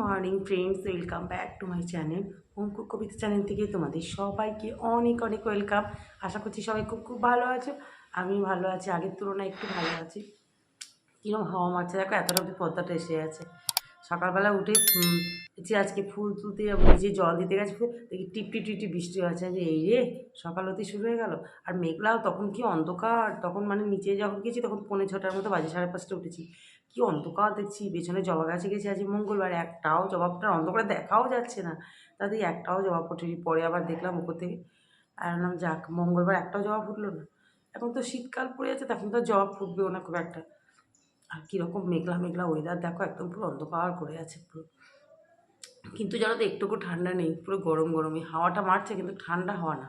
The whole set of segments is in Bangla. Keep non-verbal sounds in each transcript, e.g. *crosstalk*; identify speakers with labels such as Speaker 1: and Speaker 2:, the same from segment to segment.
Speaker 1: Morning friends, welcome back to my channel. Ankur Kabita channel থেকে তোমাদের সবাইকে অনেক অনেক ওয়েলকাম। আশা করছি সবাই খুব খুব ভালো আছো আমি ভালো আছি, আগের তুলনায় একটু ভালো আছি। কীরকম হাওয়া মারছে দেখো, এতটা অব্দি পদ্মাটা এসে আছে সকালবেলা উঠে যে আজকে ফুল তুলতে যাব যে জল দিতে গেছে দেখি টিপটি টিপ টিপ টিপ বৃষ্টি আছে যে এই রে, সকাল হতে শুরু হয়ে গেল। আর মেঘলাও তখন কি অন্ধকার, তখন মানে নিচে যখন গেছি তখন পৌনে ছটার মতো বাজে সাড়ে পাঁচটা উঠেছি। কি অন্ধকার দেখছি, পেছনে জবা গাছে গেছি আজ মঙ্গলবার, একটাও জবাবটার অন্ধকারে দেখাও যাচ্ছে না। তাদের একটাও জবাব ফুটেনি পরে আবার দেখলাম ওপর থেকে, আর নাম যাক, মঙ্গলবার একটাও জবাব ফুটলো না। এখন তো শীতকাল পড়ে যাচ্ছে, তখন তো জবাব ফুটবেও না খুব একটা। আর কীরকম মেঘলা মেঘলা ওয়েদার দেখো একদম পুরো অন্ধকার করে আছে পুরো। কিন্তু জানো তো, একটুকু ঠান্ডা নেই, পুরো গরম গরমই, হাওয়াটা মারছে কিন্তু ঠান্ডা হওয়া না।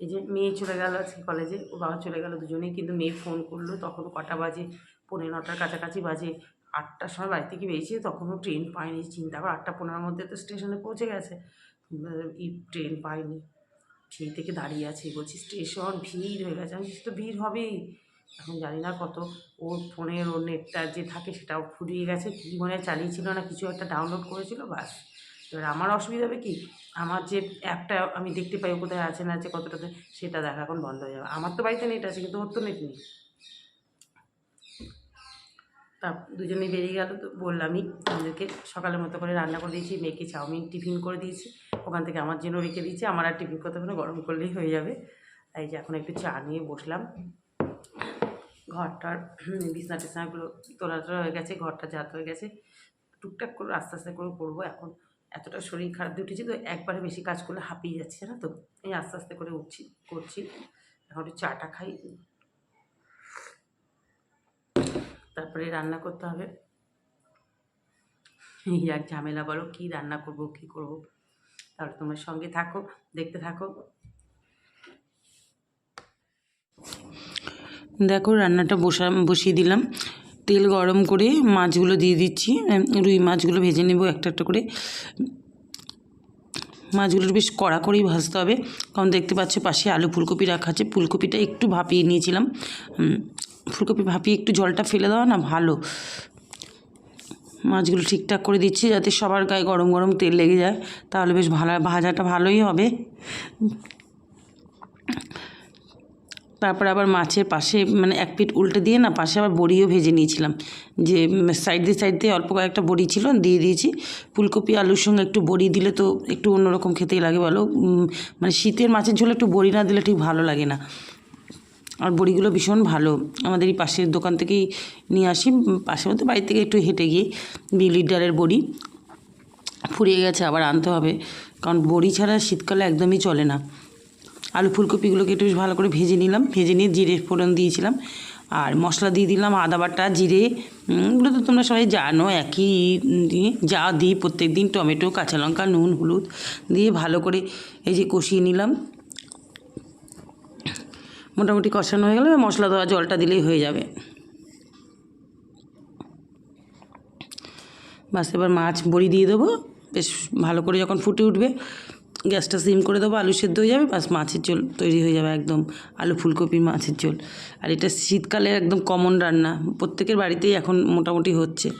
Speaker 1: এই যে মেয়ে চলে গেল আজকে কলেজে ও বাবা চলে গেল দুজনেই কিন্তু মেয়ে ফোন করল তখন কটা বাজে? পনেরো নটার কাছাকাছি বাজে। আটটার সময় বাড়ি থেকে বেরিয়েছি তখনও ট্রেন পাইনি চিন্তা করে আটটা পনেরোর মধ্যে তো স্টেশনে পৌঁছে গেছে। উম, ই ট্রেন পাইনি সেই থেকে দাঁড়িয়ে আছি বলছি স্টেশন ভিড় হয়ে গেছে। আমি তো ভিড় হবেই। এখন জানি না কত ওর ফোনের ওর নেটটা যে থাকে সেটাও ফুরিয়ে গেছে কী মনে চালিয়েছিল না কিছু একটা ডাউনলোড করেছিল বাস এবার আমার অসুবিধা হবে কি? আমার যে অ্যাপটা আমি দেখতে পাই কোথায় আছে না আছে কতটাতে সেটা দেখা, এখন বন্ধ হয়ে যাবে। আমার তো বাড়িতে নেট আছে, কিন্তু ওর তো নেট নেই। তা দুজনেই বেরিয়ে গেল তো বললামই, আমাদেরকে সকালের মতো করে রান্না করে দিয়েছি, মেয়েকে চাউমিন টিফিন করে দিয়েছি। ওখান থেকে আমার জন্য রেখে দিয়েছি, আমার আর টিফিন করতে হবে গরম করলেই হয়ে যাবে। তাই যে এখন একটু চা নিয়ে বসলাম। ঘরটার বিছনা টিছনাগুলো তোলা টোলা হয়ে গেছে, ঘরটা জাত হয়ে গেছে। টুকটাক করে আস্তে আস্তে করে করব এখন। এতটা শরীর খারাপ দিয়ে উঠেছি তো একবারে বেশি কাজ করলে হাঁপিয়ে যাচ্ছে না তো? এই আস্তে আস্তে করে উঠছি, করছি। এখন একটু চাটা খাই। তারপরে রান্না করতে হবে। এই এক ঝামেলা, বলো কী রান্না করব, কী করব? তাহলে তোমার সঙ্গে থাকো, দেখতে থাকো। দেখো, রান্নাটা বসা, বসিয়ে দিলাম। তেল গরম করে মাছগুলো দিয়ে দিচ্ছি। রুই মাছগুলো ভেজে নেব একটা একটা করে। মাছগুলো বেশ কড়া করেই ভাজতে হবে। কারণ দেখতে পাচ্ছ পাশে আলু ফুলকপি রাখা আছে। ফুলকপিটা একটু ভাপিয়ে নিয়েছিলাম। ফুলকপি ভাপিয়ে একটু জলটা ফেলে দেওয়া না ভালো। মাছগুলো ঠিকঠাক করে দিচ্ছি যাতে সবার গায়ে গরম গরম তেল লেগে যায়। তাহলে বেশ ভালো, ভাজাটা ভালোই হবে। তারপর আবার মাছের পাশে মানে এক পিঠ উল্টে দিয়ে না পাশে আবার বড়িও ভেজে নিয়েছিলাম। যে সাইড দিয়ে সাইড দিয়ে অল্প কয়েকটা বড়ি ছিল দিয়ে দিয়েছি। ফুলকপি আলুর সঙ্গে একটু বড়ি দিলে তো একটু অন্যরকম খেতেই লাগে উম, মানে শীতের মাছের ঝোলে একটু বড়ি না দিলে ঠিক ভালো লাগে না। আর বড়িগুলো ভীষণ ভালো। আমাদের এই পাশের দোকান থেকেই নিয়ে আসি। পাশের মধ্যে বাড়ি থেকে একটু হেঁটে গিয়ে বিউলির ডালের বড়ি ফুরিয়ে গেছে আবার আনতে হবে। কারণ বড়ি ছাড়া শীতকালে একদমই চলে না। আলু ফুলকপিগুলোকে একটু বেশ ভালো করে ভেজে নিলাম। ভেজে নিয়ে জিরে ফোড়ন দিয়েছিলাম। আর মশলা দিয়ে দিলাম আদা বাটা, জিরে এগুলো তো তোমরা সবাই জানো, একই যা দিই প্রত্যেক দিন টমেটো, কাঁচা লঙ্কা, নুন, হলুদ দিয়ে ভালো করে এই যে কষিয়ে নিলাম। মোটামুটি কষানো হয়ে গেলে মশলা দেওয়া জলটা দিলেই হয়ে যাবে। বাস এবার মাছ বড়ি দিয়ে দেবো। বেশ ভালো করে যখন ফুটে উঠবে গ্যাসটা সিম করে দেবো, আলু সেদ্ধ হয়ে যাবে, বাস মাছের ঝোল তৈরি হয়ে যাবে একদম, আলু ফুলকপি মাছের ঝোল। আর এটা শীতকালে একদম কমন রান্না, প্রত্যেকের বাড়িতেই এখন মোটামুটি হচ্ছে।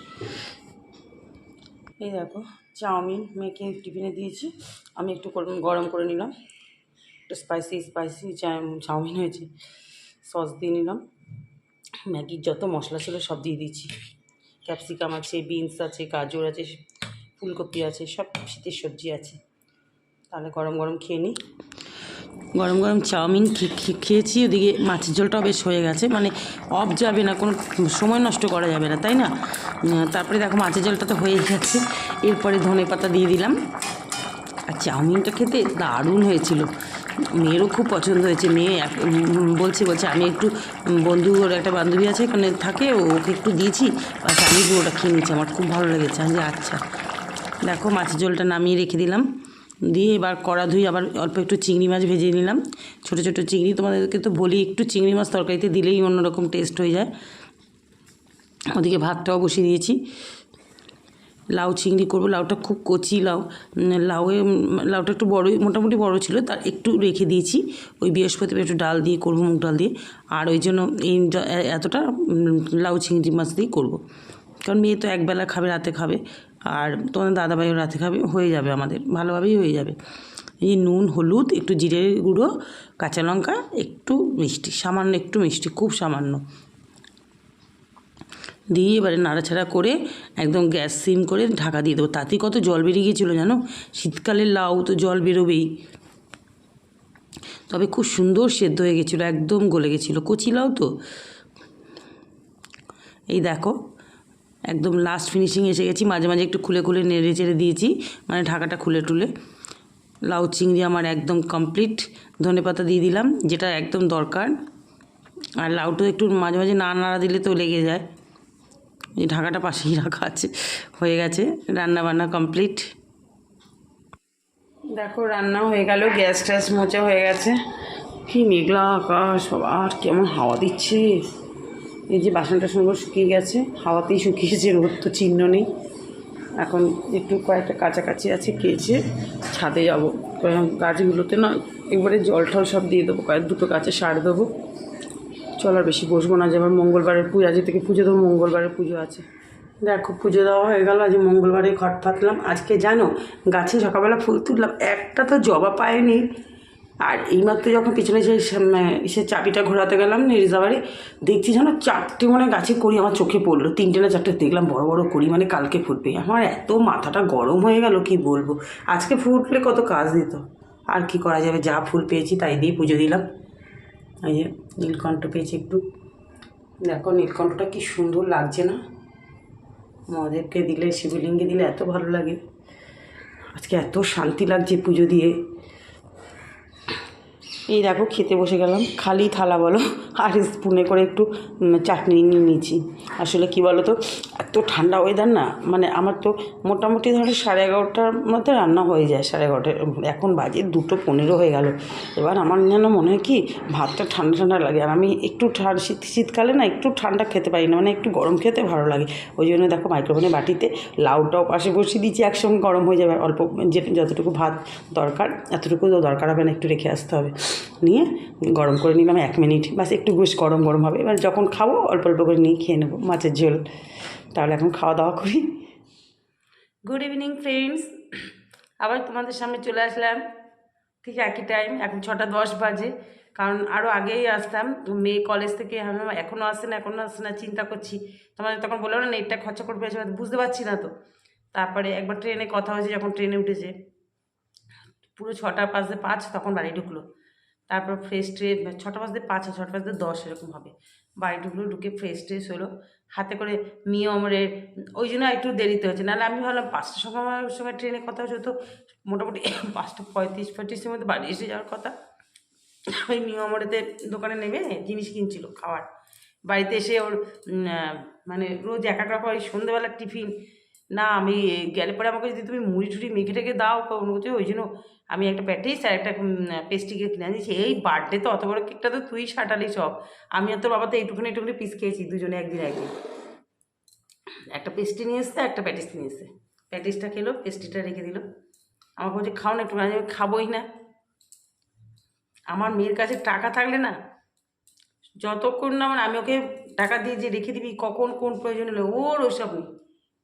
Speaker 1: এই দেখো, চাউমিন মেয়েকে টিফিনে দিয়েছি, আমি একটু গরম- গরম করে নিলাম। একটু স্পাইসি স্পাইসি চাউমিন হয়েছে সস দিয়ে নিলাম। ম্যাগির যত মশলা ছিল সব দিয়ে দিয়েছি। ক্যাপসিকাম আছে বিনস আছে, গাজর আছে, ফুলকপি আছে, সব শীতের সবজি আছে। তাহলে গরম গরম খেয়ে নিই গরম গরম চাউমিন খেয়েছি, ওদিকে মাছের ঝোলটাও বেশ হয়ে গেছে মানে অফ যাবে না, কোনো সময় নষ্ট করা যাবে না, তাই না? তারপরে দেখো মাছের ঝোলটা তো হয়ে গেছে, এরপরে ধনে পাতা দিয়ে দিলাম। আর চাউমিনটা খেতে দারুণ হয়েছিল, মেয়েরও খুব পছন্দ হয়েছে, মেয়ে বলছে বলছে, আমি একটু বন্ধু, ওর একটা বান্ধবী আছে এখানে থাকে, ওকে একটু দিয়েছি, বাস আমি ওটা খেয়ে নিচ্ছি, আমার খুব ভালো লেগেছে। আমি আচ্ছা। দেখো মাছের ঝোলটা নামিয়ে রেখে দিলাম। দিয়ে এবার কড়া ধুই আবার অল্প একটু চিংড়ি মাছ ভেজে নিলাম। ছোটো ছোটো চিংড়ি তোমাদেরকে তো বলি, একটু চিংড়ি মাছ তরকারিতে দিলেই অন্যরকম টেস্ট হয়ে যায়। ওদিকে ভাতটাও বসিয়ে দিয়েছি। লাউ চিংড়ি করব। লাউটা খুব কচি লাউ। লাউয়ে, লাউটা একটু বড়ই, মোটামুটি বড় ছিল, তার একটু রেখে দিয়েছি। ওই বৃহস্পতিবার একটু ডাল দিয়ে করব, মুগ ডাল দিয়ে। আর ওই জন্য এই এতটা লাউ চিংড়ি মাছ দিয়েই করব। কারণ মেয়ে তো একবেলা খাবে, রাতে খাবে। আর তোমাদের দাদাভাইও রাতে খাবে, হয়ে যাবে আমাদের, ভালোভাবেই হয়ে যাবে। এই নুন, হলুদ, একটু জিরে গুঁড়ো, কাঁচা লঙ্কা, একটু মিষ্টি, সামান্য একটু মিষ্টি, খুব সামান্য। দিয়ে এবারে নাড়াছাড়া করে একদম গ্যাস সিম করে ঢাকা দিয়ে দেবো। তাতেই কত জল বেরিয়ে গিয়েছিল জানো? শীতকালে লাউ তো জল বেরোবেই। তবে খুব সুন্দর সেদ্ধ হয়ে গেছিল একদম গলে গেছিল কচি লাউ তো? এই দেখো একদম লাস্ট ফিনিশিং এসে গেছি। মাঝে মাঝে একটু খুলে খুলে নেড়ে চেড়ে দিয়েছি মানে ঢাকাটা খুলে টুলে। লাউ চিংড়ি আমার একদম কমপ্লিট ধনে পাতা দিয়ে দিলাম, যেটা একদম দরকার। আর লাউটা একটু মাঝে মাঝে না নাড়া দিলে তো লেগে যায়। এই ঢাকাটা পাশেই রাখা আছে, হয়ে গেছে রান্না বান্না কমপ্লিট দেখো, রান্না হয়ে গেল গ্যাস ট্যাস মোচা হয়ে গেছে। কি মেঘলা আকাশ আর কেমন হাওয়া দিচ্ছে। এই যে বাসন টাসনগুলো শুকিয়ে গেছে, হাওয়াতেই শুকিয়েছে রোদ তো চিহ্ন নেই। এখন একটু কয়েকটা কাছাকাছি আছে, কেচে ছাদে যাব। গাছগুলোতে না, একবারে জল টল সব দিয়ে দেবো, কয়েক দুটো গাছে সার দেবো। চল আর বেশি বসবো না যে আবার মঙ্গলবারের পুজো, আজকে থেকে পুজো দেবো, মঙ্গলবারের পুজো আছে। দেখো, পুজো দেওয়া হয়ে গেল, আজ মঙ্গলবারে ঘট পাতলাম আজকে জানো, গাছে সকালবেলা ফুল তুললাম, একটা তো জবা পায়নি। আর এইমাত্র যখন পিছনে যে সে চাবিটা ঘোরাতে গেলাম নিরিজাবাড়ি দেখছি যেন চারটে মনে গাছে করি আমার চোখে পড়ল। তিনটে না চারটে দেখলাম বড় বড় করি মানে কালকে ফুটবে। আমার এত মাথাটা গরম হয়ে গেল, কি বলব? আজকে ফুটলে কত কাজ দিত। আর কি করা যাবে? যা ফুল পেয়েছি তাই দিয়ে পুজো দিলাম। এই যে নীলকণ্ঠ পেয়েছি একটু। দেখো নীলকণ্ঠটা কি সুন্দর লাগছে না? মহাদেবকে দিলে, শিবলিঙ্গে দিলে এত ভালো লাগে। আজকে এত শান্তি লাগছে পুজো দিয়ে। এই দেখো খেতে বসে গেলাম। খালি থালা বলো, আর স্পুনে করে একটু চাটনি নিয়ে নিয়েছি। আসলে কি বলো তো এত ঠান্ডা ওয়েদার না মানে আমার তো মোটামুটি ধরো সাড়ে এগারোটার মধ্যে রান্না হয়ে যায়, সাড়ে এগারোটা এখন বাজে দুটো পনেরো হয়ে গেল। এবার আমার যেন মনে হয় কি, ভাতটা ঠান্ডা ঠান্ডা লাগে। আর আমি একটু ঠান্ডা, শীত, শীতকালে না একটু ঠান্ডা খেতে পারি না মানে একটু গরম খেতে ভালো লাগে। ওই জন্য দেখো মাইক্রোফোনে বাটিতে লাউটাও পাশে বসিয়ে দিয়েছি, একসঙ্গে গরম হয়ে যাবে। অল্প যে যতটুকু ভাত দরকার, এতটুকু দরকার হবে না, একটু রেখে আসতে হবে। নিয়ে গরম করে নিলাম এক মিনিট। বাস একটু বেশ গরম গরম হবে। এবার যখন খাব, অল্প অল্প করে নিয়ে খেয়ে নেব মাছের ঝোল। তাহলে এখন খাওয়া দাওয়া করি। গুড ইভিনিং ফ্রেন্ডস আবার তোমাদের সামনে চলে আসলাম। ঠিক একই টাইম এখন ছটা দশ বাজে। কারণ আরও আগেই আসতাম। মেয়ে কলেজ থেকে আমি এখনও আসে না এখনও আসছে না, চিন্তা করছি। তোমাদের তখন বলল, না নেটটা খরচা করে পেয়েছে বুঝতে পারছি না তো। তারপরে একবার ট্রেনে কথা হয়েছে, যখন ট্রেনে উঠেছে। পুরো ছটা পাঁচতে পাঁচ তখন বাড়ি ঢুকলো। তারপর ফ্রেশ ট্রেস ছটা পাঁচ আর ছটা বাজতে দশ এরকম হবে। বাড়ি ঢুকলো, ঢুকে ফ্রেশ ট্রেস হলো। হাতে করে নিয়মরে অমরের ওই জন্য একটু দেরিতে হচ্ছে। নাহলে আমি ভাবলাম পাঁচটার সময় আমার সময় ট্রেনে কথা হচ্ছে, তো মোটামুটি *coughs* পাঁচটা পঁয়ত্রিশ, পঁয়ত্রিশের মধ্যে বাড়ি এসে যাওয়ার কথা। ওই মিও অমরেতে দোকানে নেমে জিনিস কিনছিল খাওয়ার বাড়িতে এসে ওর মানে রোজ এক এক রকম ওই সন্ধ্যেবেলার টিফিন না, আমি গেলে পরে আমাকে যদি তুমি মুড়ি টুড়ি মেখে টেখে দাও কোন ওই জন্য আমি একটা প্যাটিস আর একটা পেস্ট্রি কেক কিনে আনিয়েছি এই বার্থডে তো অত বড় কেকটা তো তুই সাটালি সব। আমি আর তোর বাবা তো এইটুকুনি এইটুকুনি পিস খেয়েছি দুজনে একদিন একদিন একটা পেস্টি নিয়ে এসছে, একটা প্যাটিস নিয়ে এসছে। প্যাটিসটা খেলো পেস্টিটা রেখে দিল। আমাকে বলছে, খাও না একটু আমি খাবোই না। আমার মেয়ের কাছে টাকা থাকলে না, যতক্ষণ না মানে আমি ওকে টাকা দিয়ে যে রেখে দিবি, কখন কোন প্রয়োজন হলে, ওর ওসব নেই।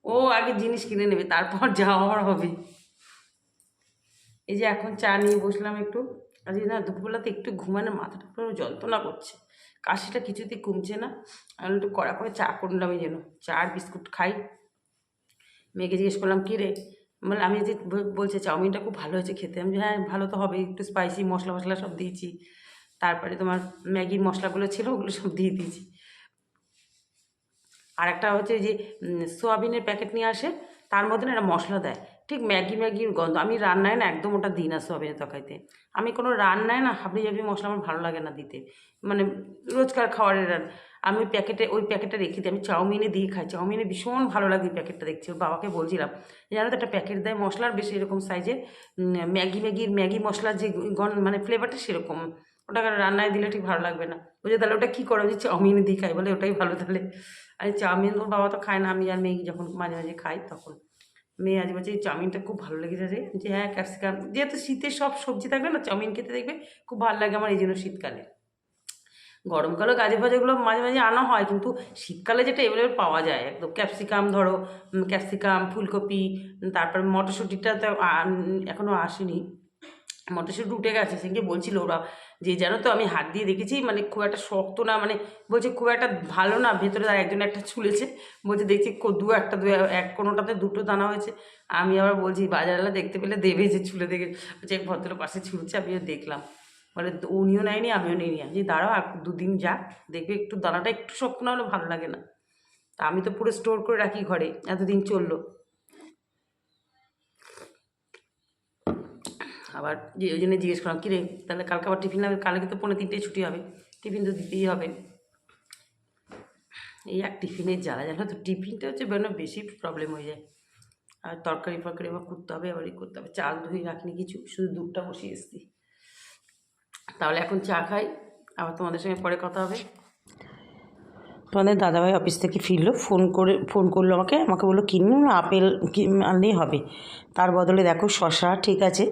Speaker 1: ও আগে জিনিস কিনে নেবে, তারপর যা হওয়ার হবে। এই যে এখন চা নিয়ে বসলাম একটু। আজকে না, দুপুরবেলাতে একটু ঘুমানো মাথাটা পুরো যন্ত্রণা করছে। কাশিটা কিছুতেই কমছে না। আমি একটু কড়া করে চা করলাম এই জন্য। চা আর বিস্কুট খাই। মেয়েকে জিজ্ঞেস করলাম, কী রে? বলে আমি যে বলছে চাউমিনটা খুব ভালো হয়েছে খেতে। আমি হ্যাঁ ভালো তো হবে একটু স্পাইসি মশলা মশলা সব দিয়েছি। তারপরে তোমার ম্যাগির মশলাগুলো ছিল, ওগুলো সব দিয়ে দিয়েছি। আর একটা হচ্ছে যে সোয়াবিনের প্যাকেট নিয়ে আসে, তার মধ্যে না একটা মশলা দেয়। ঠিক ম্যাগি ম্যাগির গন্ধ। আমি রান্নায় না একদম ওটা দিই না সোয়াবিনের তরকারিতে। আমি কোনো রান্নায় না হাবড়ি জাবড়ি মশলা আমার ভালো লাগে না দিতে। মানে রোজকার খাবারের রান- আমি প্যাকেটে, ওই প্যাকেটটা রেখে দিই। আমি চাউমিনে দিয়ে খাই। চাউমিনে ভীষণ ভালো লাগে প্যাকেটটা দেখছি ওর বাবাকে বলছিলাম জানো তো একটা প্যাকেট দেয় মশলার বেশি এরকম সাইজের? ম্যাগি ম্যাগির ম্যাগি মশলার যে গন মানে ফ্লেভারটা সেরকম। ওটাকে রান্নায় দিলে ঠিক ভালো লাগবে না। বলছে, তাহলে ওটা কী করো? যে চাউমিনে দিয়ে খাই। বলে, ওটাই ভালো তাহলে। আর চাউমিন ওর বাবা তো খায় না, আমি আর মেয়ে যখন মাঝে মাঝে খাই তখন। মেয়ে আজ বলছে, এই চাউমিনটা খুব ভালো লেগেছে যে যে হ্যাঁ ক্যাপসিকাম। যেহেতু শীতের সব সবজি থাকবে না, চাউমিন খেতে দেখবে খুব ভালো লাগে আমার, এই জন্য শীতকালে। গরমকালে গাজর ফাজরগুলো মাঝে মাঝে আনা হয়, কিন্তু শীতকালে যেটা এভেলেবেল পাওয়া যায়। একদম ক্যাপসিকাম ধরো ক্যাপসিকাম, ফুলকপি, তারপর মটরশুঁটিটা তো এখনও আসেনি। মটরশুঁটি উঠে গেছে সেদিকে বলছিল ওরা যে জানো তো আমি হাত দিয়ে দেখেছি মানে খুব একটা শক্ত না মানে বলছে খুব একটা ভালো না ভেতরে আর একজন একটা ছুলেছে বলছে দেখছি দু একটা দু এক কোনোটাতে দুটো দানা হয়েছে আমি আবার বলছি বাজারওয়ালা দেখতে পেলে দেবে যে ছুলে দেখে। বলছে এক ভদ্রলোক পাশে ছুলছে আমিও দেখলাম। বলে উনিও নেয়নি আমিও নিইনি। বলছি, দাঁড়াও আর দুদিন যাক দেখবে একটু দানাটা একটু শক্ত না হলে ভালো লাগে না। তা আমি তো পুরো স্টোর করে রাখি ঘরে এতদিন চলল। আবার যে ওই জন্য জিজ্ঞেস করলাম, কিরে, তাহলে কালকে আবার টিফিন হবে? কালকে তো পনেরো তিনটেই ছুটি হবে। টিফিন তো দিতেই হবে। এই এক টিফিনের জ্বালা, জানো তো, টিফিনটা হচ্ছে বেরোনো বেশি প্রবলেম হয়ে যায়। আর তরকারি ফরকারি আবার করতে হবে, আবার করতে হবে। চাল ধুয়ে রাখিনি কিছু, শুধু দুধটা বসিয়ে এসছি। তাহলে এখন চা খাই, আবার তোমাদের সঙ্গে পরে কথা হবে। তোমাদের দাদাভাই অফিস থেকে ফিরলো ফোন করে ফোন করল আমাকে আমাকে বলল কিনুন আপেল আনলেই হবে। তার বদলে দেখো শশা ঠিক আছে,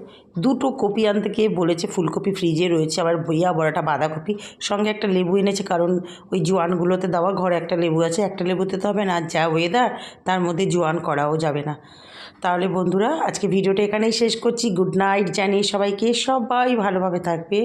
Speaker 1: দুটো কপি আনতে গিয়ে বলেছে, ফুলকপি ফ্রিজে রয়েছে, আবার ভইয়া বড়াটা বাঁধাকপি, সঙ্গে একটা লেবু এনেছে, কারণ ওই জোয়ানগুলোতে দেওয়া ঘরে একটা লেবু আছে, একটা লেবুতে তো হবে না, যা ওয়েদার তার মধ্যে জোয়ান করাও যাবে না। তাহলে বন্ধুরা, আজকে ভিডিওটা এখানেই শেষ করছি গুড নাইট জানিয়ে সবাইকে সবাই ভালোভাবে থাকবে।